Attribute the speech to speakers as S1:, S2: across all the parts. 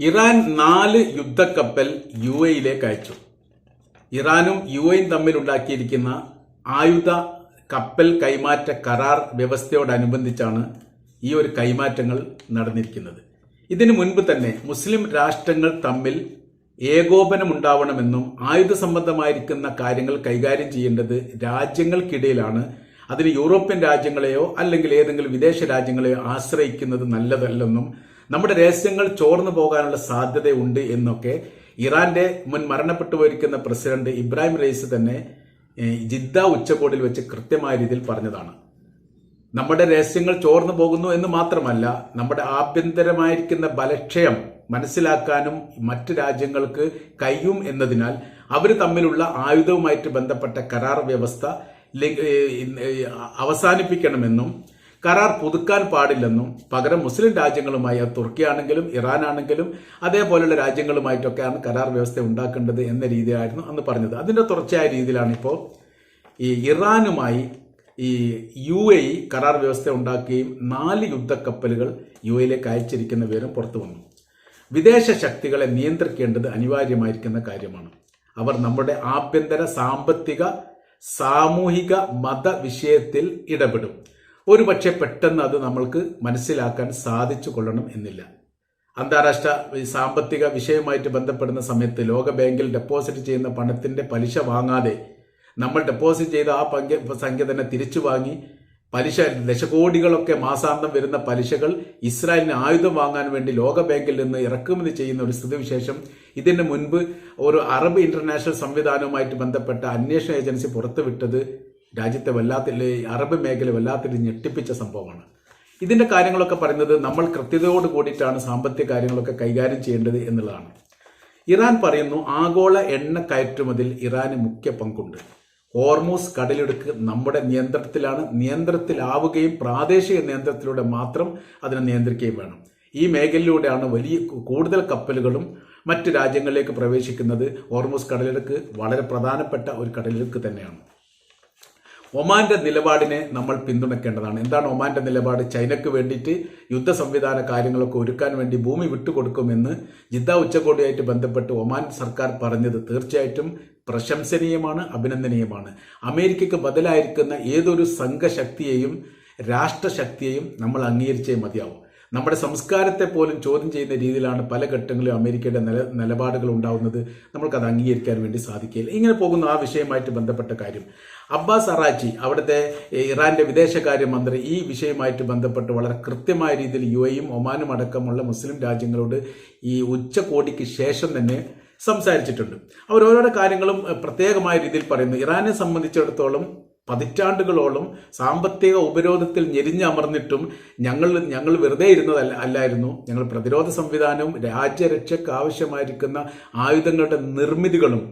S1: Iran നാല് യുദ്ധക്കപ്പൽ U എയിലേക്ക് അയച്ചു. ഇറാനും യു എയും തമ്മിൽ ഉണ്ടാക്കിയിരിക്കുന്ന ആയുധ കപ്പൽ കൈമാറ്റ കരാർ വ്യവസ്ഥയോടനുബന്ധിച്ചാണ് ഈ ഒരു കൈമാറ്റങ്ങൾ നടന്നിരിക്കുന്നത്. ഇതിനു മുൻപ് തന്നെ മുസ്ലിം രാഷ്ട്രങ്ങൾ തമ്മിൽ ഏകോപനമുണ്ടാവണമെന്നും ആയുധ സംബന്ധമായിരിക്കുന്ന കാര്യങ്ങൾ കൈകാര്യം ചെയ്യേണ്ടത് രാജ്യങ്ങൾക്കിടയിലാണ്. അതിന് യൂറോപ്യൻ രാജ്യങ്ങളെയോ അല്ലെങ്കിൽ ഏതെങ്കിലും വിദേശ രാജ്യങ്ങളെയോ ആശ്രയിക്കുന്നത് നല്ലതല്ലെന്നും നമ്മുടെ രഹസ്യങ്ങൾ ചോർന്നു പോകാനുള്ള സാധ്യതയുണ്ട് എന്നൊക്കെ ഇറാന്റെ മുൻ മരണപ്പെട്ടു പോയിരിക്കുന്ന പ്രസിഡന്റ് ഇബ്രാഹിം റൈസ് തന്നെ ജിദ്ദ ഉച്ചകോടിയിൽ വെച്ച് കൃത്യമായ രീതിയിൽ പറഞ്ഞതാണ്. നമ്മുടെ രഹസ്യങ്ങൾ ചോർന്നു പോകുന്നു എന്ന് മാത്രമല്ല നമ്മുടെ ആഭ്യന്തരമായിരിക്കുന്ന ബലക്ഷയം മനസ്സിലാക്കാനും മറ്റ് രാജ്യങ്ങൾക്ക് കഴിയും എന്നതിനാൽ അവർ തമ്മിലുള്ള ആയുധവുമായിട്ട് ബന്ധപ്പെട്ട കരാർ വ്യവസ്ഥ അവസാനിപ്പിക്കണമെന്നും കരാർ പുതുക്കാൻ പാടില്ലെന്നും പകരം മുസ്ലിം രാജ്യങ്ങളുമായി തുർക്കിയാണെങ്കിലും ഇറാനാണെങ്കിലും അതേപോലെയുള്ള രാജ്യങ്ങളുമായിട്ടൊക്കെയാണ് കരാർ വ്യവസ്ഥ ഉണ്ടാക്കേണ്ടത് എന്ന രീതിയിലായിരുന്നു അന്ന് പറഞ്ഞത്. അതിന്റെ തുടർച്ചയായ രീതിയിലാണ് ഇപ്പോൾ ഈ ഇറാനുമായി ഈ യു എ കരാർ വ്യവസ്ഥ ഉണ്ടാക്കുകയും നാല് യുദ്ധക്കപ്പലുകൾ യു എയിലേക്ക് അയച്ചിരിക്കുന്ന വിവരം പുറത്തു വന്നു. വിദേശ ശക്തികളെ നിയന്ത്രിക്കേണ്ടത് അനിവാര്യമായിരിക്കുന്ന കാര്യമാണ്. അവർ നമ്മുടെ ആഭ്യന്തര സാമ്പത്തിക സാമൂഹിക മത വിഷയത്തിൽ ഇടപെടും. ഒരുപക്ഷെ പെട്ടെന്ന് അത് നമ്മൾക്ക് മനസ്സിലാക്കാൻ സാധിച്ചു കൊള്ളണം എന്നില്ല. അന്താരാഷ്ട്ര സാമ്പത്തിക വിഷയവുമായിട്ട് ബന്ധപ്പെടുന്ന സമയത്ത് ലോക ബാങ്കിൽ ഡെപ്പോസിറ്റ് ചെയ്യുന്ന പണത്തിന്റെ പലിശ വാങ്ങാതെ നമ്മൾ ഡെപ്പോസിറ്റ് ചെയ്ത ആ പങ്ക് സംഖ്യ തന്നെ തിരിച്ചു വാങ്ങി പലിശ ദശകോടികളൊക്കെ മാസാന്തം വരുന്ന പലിശകൾ ഇസ്രായേലിന് ആയുധം വാങ്ങാൻ വേണ്ടി ലോക ബാങ്കിൽ നിന്ന് ഇറക്കുമതി ചെയ്യുന്ന ഒരു സ്ഥിതിവിശേഷം ഇതിന് മുൻപ് ഒരു അറബ് ഇന്റർനാഷണൽ സംവിധാനവുമായിട്ട് ബന്ധപ്പെട്ട അന്വേഷണ ഏജൻസി പുറത്തുവിട്ടത് രാജ്യത്തെ വല്ലാത്ത അറബ് മേഖല വല്ലാത്തിൽ ഞെട്ടിപ്പിച്ച സംഭവമാണ്. ഇതിന്റെ കാര്യങ്ങളൊക്കെ പറയുന്നത് നമ്മൾ കൃത്യതയോട് കൂടിയിട്ടാണ് സാമ്പത്തിക കാര്യങ്ങളൊക്കെ കൈകാര്യം ചെയ്യേണ്ടത് എന്നുള്ളതാണ്. ഇറാൻ പറയുന്നു ആഗോള എണ്ണ കയറ്റുമതിയിൽ ഇറാന് മുഖ്യ പങ്കുണ്ട്. ഹോർമൂസ് കടലിടുക്ക് നമ്മുടെ നിയന്ത്രണത്തിലാണ് നിയന്ത്രണത്തിലാവുകയും പ്രാദേശിക നിയന്ത്രണത്തിലൂടെ മാത്രം അതിനെ നിയന്ത്രിക്കുകയും വേണം. ഈ മേഖലയിലൂടെയാണ് വലിയ കൂടുതൽ കപ്പലുകളും മറ്റ് രാജ്യങ്ങളിലേക്ക് പ്രവേശിക്കുന്നത്. ഹോർമൂസ് കടലിടുക്ക് വളരെ പ്രധാനപ്പെട്ട ഒരു കടലിടുക്ക് തന്നെയാണ്. ഒമാന്റെ നിലപാടിനെ നമ്മൾ പിന്തുണയ്ക്കേണ്ടതാണ്. എന്താണ് ഒമാന്റെ നിലപാട്? ചൈനയ്ക്ക് വേണ്ടിയിട്ട് യുദ്ധ സംവിധാന കാര്യങ്ങളൊക്കെ ഒരുക്കാൻ വേണ്ടി ഭൂമി വിട്ടുകൊടുക്കുമെന്ന് ജിദ്ദ ഉച്ചകോടിയായിട്ട് ബന്ധപ്പെട്ട് ഒമാൻ സർക്കാർ പറഞ്ഞത് തീർച്ചയായിട്ടും പ്രശംസനീയമാണ് അഭിനന്ദനീയമാണ്. അമേരിക്കയ്ക്ക് ബദലായിരിക്കുന്ന ഏതൊരു സംഘശക്തിയെയും രാഷ്ട്രശക്തിയെയും നമ്മൾ അംഗീകരിച്ചേ മതിയാവും. നമ്മുടെ സംസ്കാരത്തെ പോലും ചോദ്യം ചെയ്യുന്ന രീതിയിലാണ് പല ഘട്ടങ്ങളിലും അമേരിക്കയുടെ നില നിലപാടുകൾ ഉണ്ടാവുന്നത്. നമ്മൾക്കത് അംഗീകരിക്കാൻ വേണ്ടി സാധിക്കില്ല ഇങ്ങനെ പോകുന്ന ആ വിഷയമായിട്ട് ബന്ധപ്പെട്ട കാര്യം. അബ്ബാസ് അറാച്ചി അവിടുത്തെ ഇറാന്റെ വിദേശകാര്യമന്ത്രി ഈ വിഷയമായിട്ട് ബന്ധപ്പെട്ട് വളരെ കൃത്യമായ രീതിയിൽ യു എയും ഒമാനും അടക്കമുള്ള മുസ്ലിം രാജ്യങ്ങളോട് ഈ ഉച്ചകോടിക്ക് ശേഷം തന്നെ സംസാരിച്ചിട്ടുണ്ട്. അവർ ഓരോരോ കാര്യങ്ങളും പ്രത്യേകമായ രീതിയിൽ പറയുന്നു. ഇറാനെ സംബന്ധിച്ചിടത്തോളം പതിറ്റാണ്ടുകളോളം സാമ്പത്തിക ഉപരോധത്തിൽ ഞെരിഞ്ഞമർന്നിട്ടും ഞങ്ങൾ ഞങ്ങൾ വെറുതെ ഇരുന്നതല്ല അല്ലായിരുന്നു. ഞങ്ങൾ പ്രതിരോധ സംവിധാനവും രാജ്യരക്ഷയ്ക്ക് ആവശ്യമായിരിക്കുന്ന ആയുധങ്ങളുടെ നിർമ്മിതികളും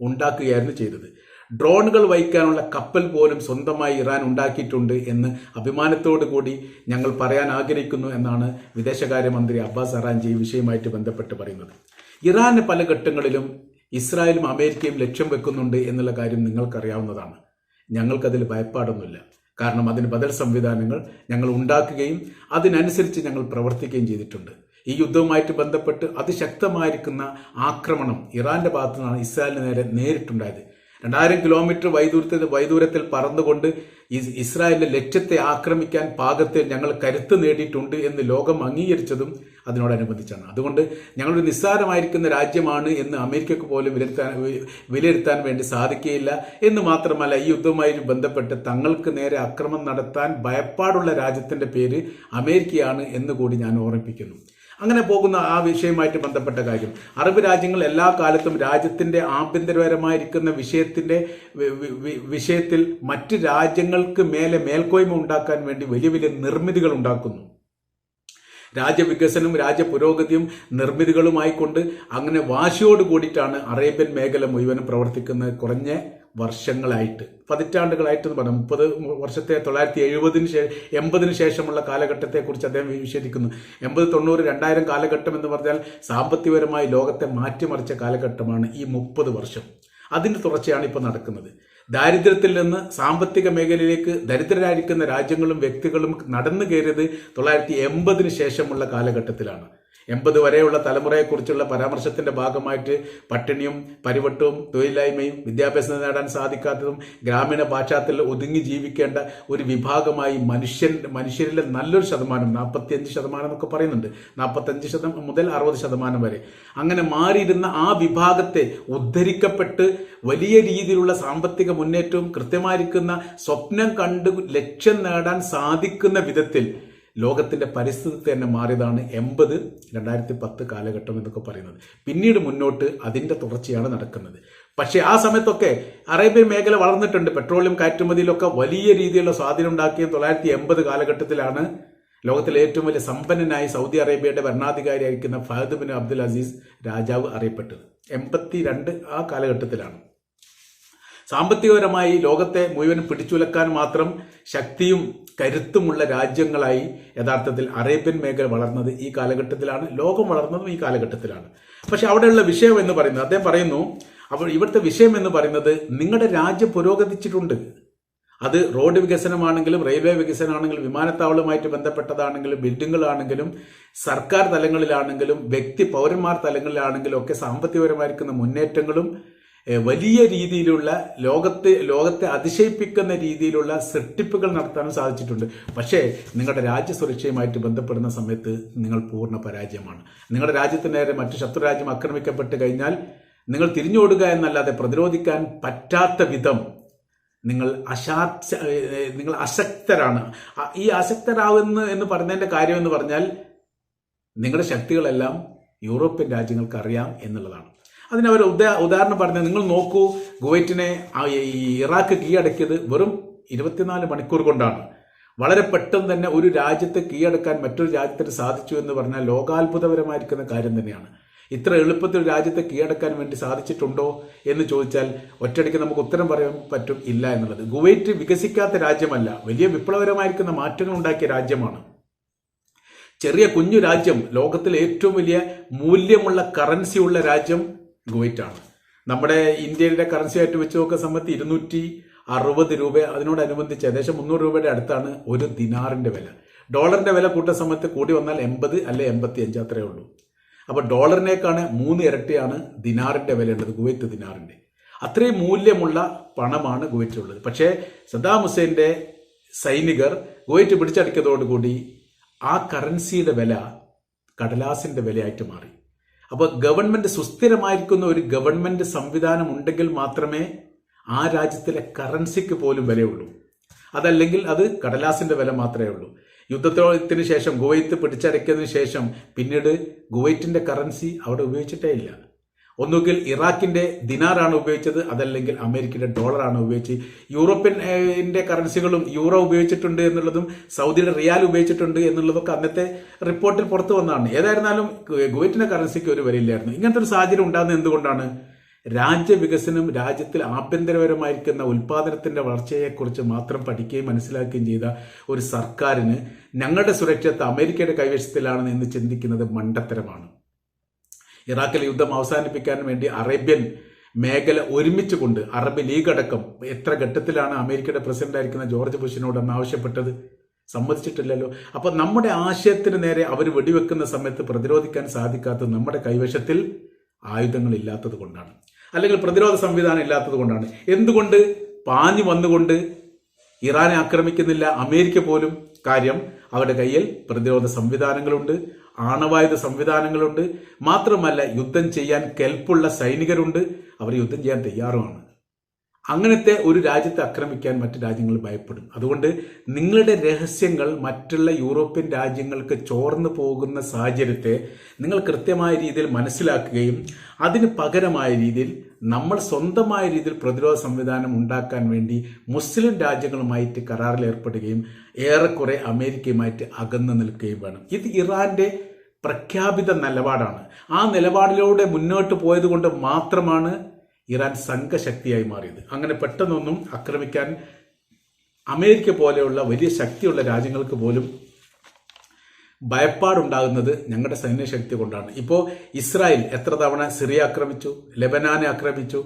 S1: ഉണ്ടാക്കുകയായിരുന്നു ചെയ്തത്. ഡ്രോണുകൾ വഹിക്കാനുള്ള കപ്പൽ പോലും സ്വന്തമായി ഇറാൻ ഉണ്ടാക്കിയിട്ടുണ്ട് എന്ന് അഭിമാനത്തോടു കൂടി ഞങ്ങൾ പറയാൻ ആഗ്രഹിക്കുന്നു എന്നാണ് വിദേശകാര്യമന്ത്രി അബ്ബാസ് അറാൻജി ഈ വിഷയമായിട്ട് ബന്ധപ്പെട്ട് പറയുന്നത്. ഇറാന് പല ഘട്ടങ്ങളിലും ഇസ്രായേലും അമേരിക്കയും ലക്ഷ്യം വെക്കുന്നുണ്ട് എന്നുള്ള കാര്യം നിങ്ങൾക്കറിയാവുന്നതാണ്. ഞങ്ങൾക്കതിൽ ഭയപ്പാടൊന്നുമില്ല. കാരണം അതിന് ബദൽ സംവിധാനങ്ങൾ ഞങ്ങൾ ഉണ്ടാക്കുകയും അതിനനുസരിച്ച് ഞങ്ങൾ പ്രവർത്തിക്കുകയും ചെയ്തിട്ടുണ്ട്. ഈ യുദ്ധവുമായിട്ട് ബന്ധപ്പെട്ട് അതിശക്തമായിരിക്കുന്ന ആക്രമണം ഇറാന്റെ ഭാഗത്തു നിന്നാണ് ഇസ്രായേലിന് നേരെ നേരിട്ടുണ്ടായത്. രണ്ടായിരം കിലോമീറ്റർ വൈദൂരത്തിൽ വൈദൂരത്തിൽ പറന്നുകൊണ്ട് ഇസ് ഇസ്രായേലിന്റെ ലക്ഷ്യത്തെ ആക്രമിക്കാൻ പാകത്തിൽ ഞങ്ങൾ കരുത്ത് നേടിയിട്ടുണ്ട് എന്ന് ലോകം അംഗീകരിച്ചതും അതിനോടനുബന്ധിച്ചാണ്. അതുകൊണ്ട് ഞങ്ങളൊരു നിസ്സാരമായിരിക്കുന്ന രാജ്യമാണ് എന്ന് അമേരിക്കക്ക് പോലും വിലയിരുത്താൻ വിലയിരുത്താൻ വേണ്ടി സാധിക്കുകയില്ല. എന്ന് മാത്രമല്ല ഈ യുദ്ധവുമായി ബന്ധപ്പെട്ട് തങ്ങൾക്ക് നേരെ അക്രമം നടത്താൻ ഭയപ്പാടുള്ള രാജ്യത്തിന്റെ പേര് അമേരിക്കയാണ് എന്ന് കൂടി ഞാൻ ഓർമ്മിപ്പിക്കുന്നു. അങ്ങനെ പോകുന്ന ആ വിഷയവുമായിട്ട് ബന്ധപ്പെട്ട കാര്യം. അറബ് രാജ്യങ്ങൾ എല്ലാ കാലത്തും രാജ്യത്തിന്റെ ആഭ്യന്തരപരമായിരിക്കുന്ന വിഷയത്തിന്റെ വി- വി- വി- വിഷയത്തിൽ മറ്റ് രാജ്യങ്ങൾക്ക് മേലെ മേൽക്കോയ്മ ഉണ്ടാക്കാൻ വേണ്ടി വലിയ വലിയ നിർമ്മിതികൾ ഉണ്ടാക്കുന്നു. രാജ്യവികസനവും രാജ്യപുരോഗതിയും നിർമ്മിതികളുമായിക്കൊണ്ട് അങ്ങനെ വാശിയോട് കൂടിയിട്ടാണ് അറേബ്യൻ മേഖല മുഴുവനും പ്രവർത്തിക്കുന്നത് കുറഞ്ഞ വർഷങ്ങളായിട്ട് പതിറ്റാണ്ടുകളായിട്ട് എന്ന് പറഞ്ഞു മുപ്പത് വർഷത്തെ തൊള്ളായിരത്തി എഴുപതിന് ശേഷം എൺപതിന് ശേഷമുള്ള കാലഘട്ടത്തെക്കുറിച്ച് അദ്ദേഹം വിശേഷിക്കുന്നു. എൺപത് തൊണ്ണൂറ് രണ്ടായിരം കാലഘട്ടം എന്ന് പറഞ്ഞാൽ സാമ്പത്തികപരമായി ലോകത്തെ മാറ്റിമറിച്ച കാലഘട്ടമാണ് ഈ മുപ്പത് വർഷം. അതിന്റെ തുടർച്ചയാണ് ഇപ്പോൾ നടക്കുന്നത്. ദാരിദ്ര്യത്തിൽ നിന്ന് സാമ്പത്തിക മേഖലയിലേക്ക് ദരിദ്രരായിരിക്കുന്ന രാജ്യങ്ങളും വ്യക്തികളും നടന്നു കയറിയത് തൊള്ളായിരത്തി എൺപതിന് ശേഷമുള്ള കാലഘട്ടത്തിലാണ്. എൺപത് വരെയുള്ള തലമുറയെക്കുറിച്ചുള്ള പരാമർശത്തിന്റെ ഭാഗമായിട്ട് പട്ടിണിയും പരിവട്ടവും തൊഴിലില്ലായ്മയും വിദ്യാഭ്യാസം നേടാൻ സാധിക്കാത്തതും ഗ്രാമീണ പാശ്ചാത്യത്തിൽ ഒതുങ്ങി ജീവിക്കേണ്ട ഒരു വിഭാഗമായി മനുഷ്യൻ മനുഷ്യരിലെ നല്ലൊരു ശതമാനം നാൽപ്പത്തിയഞ്ച് ശതമാനം എന്നൊക്കെ പറയുന്നുണ്ട്. നാൽപ്പത്തഞ്ച് ശതമാനം മുതൽ അറുപത് ശതമാനം വരെ. അങ്ങനെ മാറിയിരുന്ന ആ വിഭാഗത്തെ ഉദ്ധരിക്കപ്പെട്ട് വലിയ രീതിയിലുള്ള സാമ്പത്തിക മുന്നേറ്റവും കൃത്യമായിരിക്കുന്ന സ്വപ്നം കണ്ട് ലക്ഷ്യം നേടാൻ സാധിക്കുന്ന വിധത്തിൽ ലോകത്തിന്റെ പരിസ്ഥിതി തന്നെ മാറിയതാണ് എൺപത് രണ്ടായിരത്തി പത്ത് കാലഘട്ടം എന്നൊക്കെ പറയുന്നത്. പിന്നീട് മുന്നോട്ട് അതിന്റെ തുടർച്ചയാണ് നടക്കുന്നത്. പക്ഷേ ആ സമയത്തൊക്കെ അറേബ്യൻ മേഖല വളർന്നിട്ടുണ്ട്. പെട്രോളിയം കയറ്റുമതിയിലൊക്കെ വലിയ രീതിയിലുള്ള സ്വാധീനം ഉണ്ടാക്കിയ തൊള്ളായിരത്തി എൺപത് കാലഘട്ടത്തിലാണ് ലോകത്തിലെ ഏറ്റവും വലിയ സമ്പന്നനായി സൗദി അറേബ്യയുടെ ഭരണാധികാരിയായിരിക്കുന്ന ഫഹദ് ബിൻ അബ്ദുൽ അസീസ് രാജാവ് അറിയപ്പെട്ടത്. എൺപത്തി രണ്ട് ആ കാലഘട്ടത്തിലാണ്. സാമ്പത്തികപരമായി ലോകത്തെ മുഴുവൻ പിടിച്ചുലക്കാൻ മാത്രം ശക്തിയും കരുത്തുമുള്ള രാജ്യങ്ങളായി യഥാർത്ഥത്തിൽ അറേബ്യൻ മേഖല വളർന്നത് ഈ കാലഘട്ടത്തിലാണ് ലോകം വളർന്നതും ഈ കാലഘട്ടത്തിലാണ്. പക്ഷെ അവിടെയുള്ള വിഷയം എന്ന് പറയുന്നത് അദ്ദേഹം പറയുന്നു അപ്പോൾ ഇവിടുത്തെ വിഷയം എന്ന് പറയുന്നത് നിങ്ങളുടെ രാജ്യം പുരോഗതിച്ചിട്ടുണ്ട്. അത് റോഡ് വികസനമാണെങ്കിലും റെയിൽവേ വികസനമാണെങ്കിലും വിമാനത്താവളവുമായിട്ട് ബന്ധപ്പെട്ടതാണെങ്കിലും ബിൽഡിങ്ങുകളാണെങ്കിലും സർക്കാർ തലങ്ങളിലാണെങ്കിലും വ്യക്തി പൗരന്മാർ തലങ്ങളിലാണെങ്കിലും ഒക്കെ സാമ്പത്തികപരമായിരിക്കുന്ന മുന്നേറ്റങ്ങളും വലിയ രീതിയിലുള്ള ലോകത്തെ ലോകത്തെ അതിശയിപ്പിക്കുന്ന രീതിയിലുള്ള സെട്ടിപ്പുകൾ നടത്താനും സാധിച്ചിട്ടുണ്ട്. പക്ഷേ നിങ്ങളുടെ രാജ്യസുരക്ഷയുമായിട്ട് ബന്ധപ്പെടുന്ന സമയത്ത് നിങ്ങൾ പൂർണ പരാജയമാണ്. നിങ്ങളുടെ രാജ്യത്തിന് നേരെ മറ്റു ശത്രു രാജ്യം ആക്രമിക്കപ്പെട്ട് കഴിഞ്ഞാൽ നിങ്ങൾ തിരിഞ്ഞോടുക എന്നല്ലാതെ പ്രതിരോധിക്കാൻ പറ്റാത്ത വിധം നിങ്ങൾ അശാക്ഷ നിങ്ങൾ അശക്തരാണ്. ഈ അശക്തരാകുന്നു എന്ന് പറഞ്ഞതിന്റെ കാര്യം എന്ന് പറഞ്ഞാൽ നിങ്ങളുടെ ശക്തികളെല്ലാം യൂറോപ്യൻ രാജ്യങ്ങൾക്ക് അറിയാം എന്നുള്ളതാണ്. അതിന് അവർ ഉദാ ഉദാഹരണം പറഞ്ഞത് നിങ്ങൾ നോക്കൂ ഗുവൈറ്റിനെ ഈ ഇറാഖ് കീഴടക്കിയത് വെറും ഇരുപത്തിനാല് മണിക്കൂർ കൊണ്ടാണ്. വളരെ പെട്ടെന്ന് തന്നെ ഒരു രാജ്യത്തെ കീഴടക്കാൻ മറ്റൊരു രാജ്യത്തിന് സാധിച്ചു എന്ന് പറഞ്ഞാൽ ലോകാത്ഭുതപരമായിരിക്കുന്ന കാര്യം തന്നെയാണ്. ഇത്ര എളുപ്പത്തിൽ രാജ്യത്തെ കീഴടക്കാൻ വേണ്ടി സാധിച്ചിട്ടുണ്ടോ എന്ന് ചോദിച്ചാൽ ഒറ്റയടിക്ക് നമുക്ക് ഉത്തരം പറയാൻ പറ്റും ഇല്ല എന്നുള്ളത്. ഗുവൈറ്റ് വികസിക്കാത്ത രാജ്യമല്ല വലിയ വിപ്ലവകരമായിരിക്കുന്ന മാറ്റങ്ങൾ ഉണ്ടാക്കിയ രാജ്യമാണ്. ചെറിയ കുഞ്ഞു രാജ്യം ലോകത്തിലെ ഏറ്റവും വലിയ മൂല്യമുള്ള കറൻസിയുള്ള രാജ്യം കുവൈറ്റാണ് നമ്മുടെ ഇന്ത്യയുടെ കറൻസി ആയിട്ട് വെച്ച് നോക്കുന്ന സമയത്ത് ഇരുന്നൂറ്റി അറുപത് രൂപ അതിനോടനുബന്ധിച്ച് ഏകദേശം മുന്നൂറ് രൂപയുടെ അടുത്താണ് ഒരു ദിനാറിന്റെ വില. ഡോളറിന്റെ വില കൂട്ടുന്ന സമയത്ത് കൂടി വന്നാൽ എൺപത് അല്ലെ എൺപത്തി അഞ്ച് അത്രേ ഉള്ളൂ. അപ്പോൾ ഡോളറിനേക്കാണ് മൂന്ന് ഇരട്ടിയാണ് ദിനാറിന്റെ വിലയുള്ളത് കുവൈത്ത് ദിനാറിന്റെ. അത്രയും മൂല്യമുള്ള പണമാണ് കുവൈറ്റിലുള്ളത്. പക്ഷേ സദ്ദാം ഹുസൈന്റെ സൈനികർ കുവൈറ്റ് പിടിച്ചടക്കിയതോടുകൂടി ആ കറൻസിയുടെ വില കടലാസിന്റെ വിലയായിട്ട് മാറി. അപ്പോൾ ഗവൺമെന്റ് സുസ്ഥിരമായിരിക്കുന്ന ഒരു ഗവൺമെന്റ് സംവിധാനം ഉണ്ടെങ്കിൽ മാത്രമേ ആ രാജ്യത്തിലെ കറൻസിക്ക് പോലും വിലയുള്ളൂ. അതല്ലെങ്കിൽ അത് കടലാസിന്റെ വില മാത്രമേ ഉള്ളൂ. യുദ്ധത്തിന് ശേഷം ഗുവൈത്ത് പിടിച്ചടക്കിയതിനു ശേഷം പിന്നീട് കുവൈറ്റിന്റെ കറൻസി അവിടെ ഉപയോഗിച്ചിട്ടേ ഇല്ല. ഒന്നുകിൽ ഇറാഖിന്റെ ദിനാറാണ് ഉപയോഗിച്ചത് അതല്ലെങ്കിൽ അമേരിക്കയുടെ ഡോളറാണ് ഉപയോഗിച്ചത് യൂറോപ്യന്റെ കറൻസികളും യൂറോ ഉപയോഗിച്ചിട്ടുണ്ട് എന്നുള്ളതും സൗദിയുടെ റിയാൽ ഉപയോഗിച്ചിട്ടുണ്ട് എന്നുള്ളതൊക്കെ അന്നത്തെ റിപ്പോർട്ടിൽ പുറത്തു വന്നതാണ്. ഏതായിരുന്നാലും കു- കുവൈറ്റിന്റെ കറൻസിക്ക് ഒരു വിലയില്ലായിരുന്നു. ഇങ്ങനത്തെ ഒരു സാഹചര്യം ഉണ്ടാകുന്നത് എന്തുകൊണ്ടാണ്? രാജ്യവികസനം രാജ്യത്തിൽ ആഭ്യന്തരപരമായിരിക്കുന്ന ഉൽപാദനത്തിന്റെ വളർച്ചയെക്കുറിച്ച് മാത്രം പഠിക്കുകയും മനസ്സിലാക്കുകയും ചെയ്ത ഒരു സർക്കാരിന് ഞങ്ങളുടെ സുരക്ഷത്തെ അമേരിക്കയുടെ കൈവശത്തിലാണെന്ന് എന്ന് ചിന്തിക്കുന്നത് മണ്ടത്തരമാണ്. ഇറാഖിലെ യുദ്ധം അവസാനിപ്പിക്കാൻ വേണ്ടി അറേബ്യൻ മേഖല ഒരുമിച്ച് കൊണ്ട് അറബ് ലീഗ് അടക്കം എത്ര ഘട്ടത്തിലാണ് അമേരിക്കയുടെ പ്രസിഡന്റ് ആയിരിക്കുന്ന ജോർജ് ബുഷിനോട് അന്ന് ആവശ്യപ്പെട്ടത്? സമ്മതിച്ചിട്ടില്ലല്ലോ. അപ്പൊ നമ്മുടെ ആശയത്തിന് നേരെ അവർ വെടിവെക്കുന്ന സമയത്ത് പ്രതിരോധിക്കാൻ സാധിക്കാത്തത് നമ്മുടെ കൈവശത്തിൽ ആയുധങ്ങൾ ഇല്ലാത്തത് കൊണ്ടാണ്. അല്ലെങ്കിൽ പ്രതിരോധ സംവിധാനം ഇല്ലാത്തത് കൊണ്ടാണ്. എന്തുകൊണ്ട് പാഞ്ഞു വന്നുകൊണ്ട് ഇറാനെ ആക്രമിക്കുന്നില്ല? അമേരിക്ക പോലും? കാര്യം അവരുടെ കയ്യിൽ പ്രതിരോധ സംവിധാനങ്ങളുണ്ട്. ആണവായുധ സംവിധാനങ്ങളുണ്ട്. മാത്രമല്ല യുദ്ധം ചെയ്യാൻ കെൽപ്പുള്ള സൈനികരുണ്ട്. അവർ യുദ്ധം ചെയ്യാൻ തയ്യാറുമാണ്. അങ്ങനത്തെ ഒരു രാജ്യത്തെ ആക്രമിക്കാൻ മറ്റു രാജ്യങ്ങൾ ഭയപ്പെടും. അതുകൊണ്ട് നിങ്ങളുടെ രഹസ്യങ്ങൾ മറ്റുള്ള യൂറോപ്യൻ രാജ്യങ്ങൾക്ക് ചോർന്നു പോകുന്ന സാഹചര്യത്തെ നിങ്ങൾ കൃത്യമായ രീതിയിൽ മനസ്സിലാക്കുകയും അതിന് പകരമായ രീതിയിൽ നമ്മൾ സ്വന്തമായ രീതിയിൽ പ്രതിരോധ സംവിധാനം ഉണ്ടാക്കാൻ വേണ്ടി മുസ്ലിം രാജ്യങ്ങളുമായിട്ട് കരാറിൽ ഏർപ്പെടുകയും ഏറെക്കുറെ അമേരിക്കയുമായിട്ട് അകന്നു നിൽക്കുകയും വേണം. ഇത് ഇറാന്റെ പ്രഖ്യാപിത നിലപാടാണ്. ആ നിലപാടിലൂടെ മുന്നോട്ട് പോയത് കൊണ്ട് മാത്രമാണ് ഇറാൻ സംഘശക്തിയായി മാറിയത്. അങ്ങനെ പെട്ടെന്നൊന്നും ആക്രമിക്കാൻ അമേരിക്ക പോലെയുള്ള വലിയ ശക്തിയുള്ള രാജ്യങ്ങൾക്ക് പോലും ഭയപ്പാടുണ്ടാകുന്നത് ഞങ്ങളുടെ സൈന്യശക്തി കൊണ്ടാണ്. ഇപ്പോൾ ഇസ്രായേൽ എത്ര തവണ സിറിയ ആക്രമിച്ചു ലെബനാനെ ആക്രമിച്ചു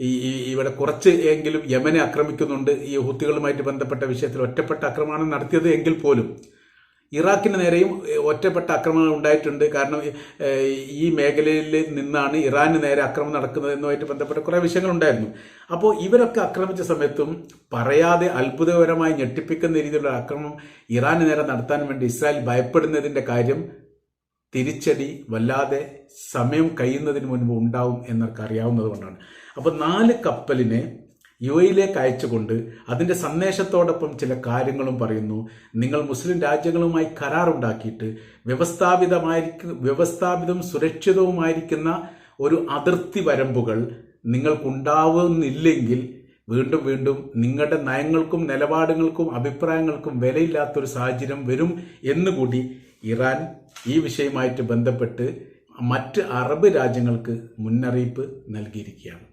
S1: ഈ ഇവിടെ കുറച്ച് എങ്കിലും യമനെ ആക്രമിക്കുന്നുണ്ട് ഈ ഹുത്തികളുമായിട്ട് ബന്ധപ്പെട്ട വിഷയത്തിൽ ഒറ്റപ്പെട്ട ആക്രമണം നടത്തിയത് എങ്കിൽ പോലും ഇറാഖിന് നേരെയും ഒറ്റപ്പെട്ട ആക്രമണങ്ങൾ ഉണ്ടായിട്ടുണ്ട്. കാരണം ഈ മേഖലയിൽ നിന്നാണ് ഇറാന് നേരെ ആക്രമണം നടക്കുന്നത് എന്നുമായിട്ട് ബന്ധപ്പെട്ട കുറേ വിഷയങ്ങളുണ്ടായിരുന്നു അപ്പോൾ ഇവരൊക്കെ ആക്രമിച്ച സമയത്തും പറയാതെ അത്ഭുതകരമായി ഞെട്ടിപ്പിക്കുന്ന രീതിയിലുള്ള ആക്രമണം ഇറാന് നേരെ നടത്താൻ വേണ്ടി ഇസ്രായേൽ ഭയപ്പെടുന്നതിന്റെ കാര്യം തിരിച്ചടി വല്ലാതെ സമയം കഴിയുന്നതിന് മുൻപ് ഉണ്ടാവും എന്നൊക്കെ അറിയാവുന്നത് കൊണ്ടാണ്. അപ്പോൾ നാല് കപ്പലിനെ യു എയിലേക്ക് അയച്ചുകൊണ്ട് അതിന്റെ സന്ദേശത്തോടൊപ്പം ചില കാര്യങ്ങളും പറയുന്നു. നിങ്ങൾ മുസ്ലിം രാജ്യങ്ങളുമായി കരാറുണ്ടാക്കിയിട്ട് വ്യവസ്ഥാപിതമായിരിക്കും വ്യവസ്ഥാപിതവും സുരക്ഷിതവുമായിരിക്കുന്ന ഒരു അതിർത്തി വരമ്പുകൾ നിങ്ങൾക്കുണ്ടാവുന്നില്ലെങ്കിൽ വീണ്ടും വീണ്ടും നിങ്ങളുടെ നയങ്ങൾക്കും നിലപാടുകൾക്കും അഭിപ്രായങ്ങൾക്കും വിലയില്ലാത്തൊരു സാഹചര്യം വരും എന്നുകൂടി ഇറാൻ ഈ വിഷയമായിട്ട് ബന്ധപ്പെട്ട് മറ്റ് അറബ് രാജ്യങ്ങൾക്ക് മുന്നറിയിപ്പ് നൽകിയിരിക്കുകയാണ്.